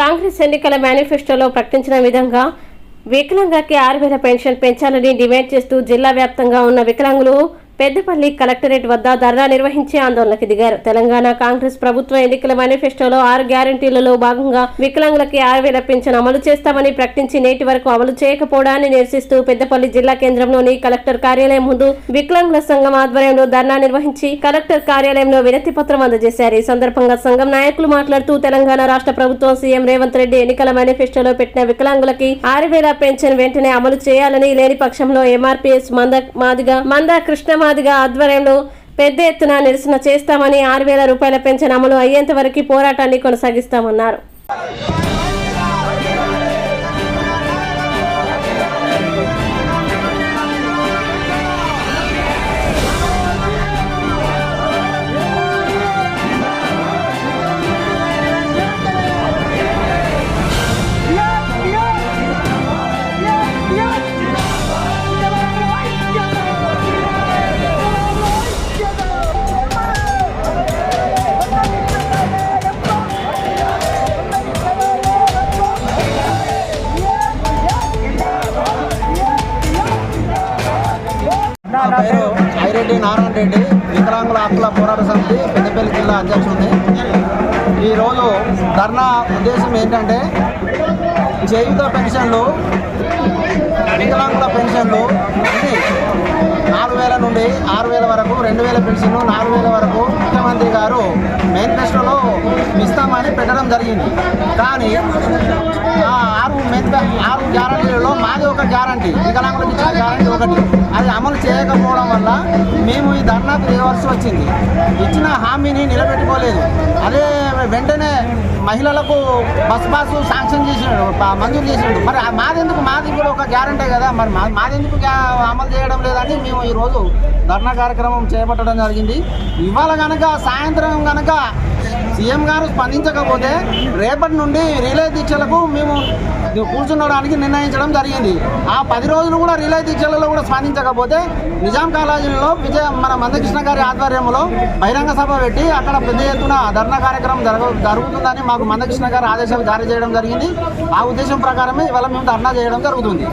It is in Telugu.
కాంగ్రెస్ ఎన్నికల మేనిఫెస్టోలో ప్రకటించిన విధంగా వికలాంగకి ఆరు వేల పెన్షన్ పెంచాలని డిమాండ్ చేస్తూ జిల్లా వ్యాప్తంగా ఉన్న వికలాంగులు పెద్దపల్లి కలెక్టరేట్ వద్ద ధర్నా నిర్వహించి ఆందోళనకు దిగారు. తెలంగాణ కాంగ్రెస్ ప్రభుత్వ ఎన్నికల మేనిఫెస్టోలో ఆరు గ్యారంటీలలో భాగంగా వికలాంగులకి ఆరు వేల పెన్షన్ అమలు చేస్తామని ప్రకటించి నేటి వరకు అమలు చేయకపోవడాన్ని నిరసిస్తూ పెద్దపల్లి జిల్లా కేంద్రంలోని కలెక్టర్ కార్యాలయం ముందు వికలాంగుల సంఘం ఆధ్వర్యంలో ధర్నా నిర్వహించి కలెక్టర్ కార్యాలయంలో వినతి పత్రం అందజేశారు. ఈ సందర్భంగా సంఘం నాయకులు మాట్లాడుతూ తెలంగాణ రాష్ట్ర ప్రభుత్వం సీఎం రేవంత్ రెడ్డి ఎన్నికల మేనిఫెస్టోలో పెట్టిన వికలాంగులకి ఆరు వేల పెన్షన్ వెంటనే అమలు చేయాలని లేని పక్షంలో ఎంఆర్పీఎస్ మంద మాదిగా మంద కృష్ణ మాదిగా ఆధ్వర్యంలో పెద్ద ఎత్తున నిరసన చేస్తామని ఆరు వేల రూపాయల పెన్షన్ అమలు అయ్యేంత వరకు పోరాటాన్ని కొనసాగిస్తామన్నారు. నా పేరు ఐరెడ్డి నారాయణ రెడ్డి. వికలాంగుల హక్కుల పోరాట సమితి పెద్దపల్లి జిల్లా అధ్యక్షుడిని. ఈరోజు ధర్నా ఉద్దేశం ఏంటంటే జీవిత పెన్షన్లు వికలాంగుల పెన్షన్లు ఇది నాలుగు వేల నుండి ఆరు వేల వరకు రెండు వేల పెన్షన్ నాలుగు వేల వరకు ముఖ్యమంత్రి గారు మేనిఫెస్టోలో ఇస్తామని పెట్టడం జరిగింది. కానీ ఆరు మెన్ ఆరు గ్యారంటీ మాది ఒక గ్యారంటీ వికలాంగులకు ఇచ్చిన గ్యారంటీ ఒకటి. అది అమలు చేయకపోవడం వల్ల మేము ఈ ధర్నాకు చేయవలసి వచ్చింది. ఇచ్చిన హామీని నిలబెట్టుకోలేదు. అదే వెంటనే మహిళలకు బస్ పాస్ శాంక్షన్ చేసినాడు మంజూరు చేసినాడు. మరి మాదెందుకు? మాది కూడా ఒక గ్యారంటీ కదా. మరి మా మాదెందుకు అమలు చేయడం లేదని మేము ఈరోజు ధర్నా కార్యక్రమం చేపట్టడం జరిగింది. ఇవాళ కనుక సాయంత్రం కనుక సీఎం గారు స్పందించకపోతే రేపటి నుండి రిలే దీక్షలకు మేము కూర్చుండడానికి నిర్ణయించడం జరిగింది. ఆ పది రోజులు కూడా రిలే దీక్షలలో కూడా స్పందించకపోతే నిజాం కాలేజీలో విజయ మన మందకృష్ణ గారి ఆధ్వర్యంలో బహిరంగ సభ పెట్టి అక్కడ పెద్ద ఎత్తున ధర్నా కార్యక్రమం జరగ జరుగుతుందని మాకు మందకృష్ణ గారు ఆదేశాలు జారీ చేయడం జరిగింది. ఆ ఉద్దేశం ప్రకారమే ఇవాళ మేము ధర్నా చేయడం జరుగుతుంది.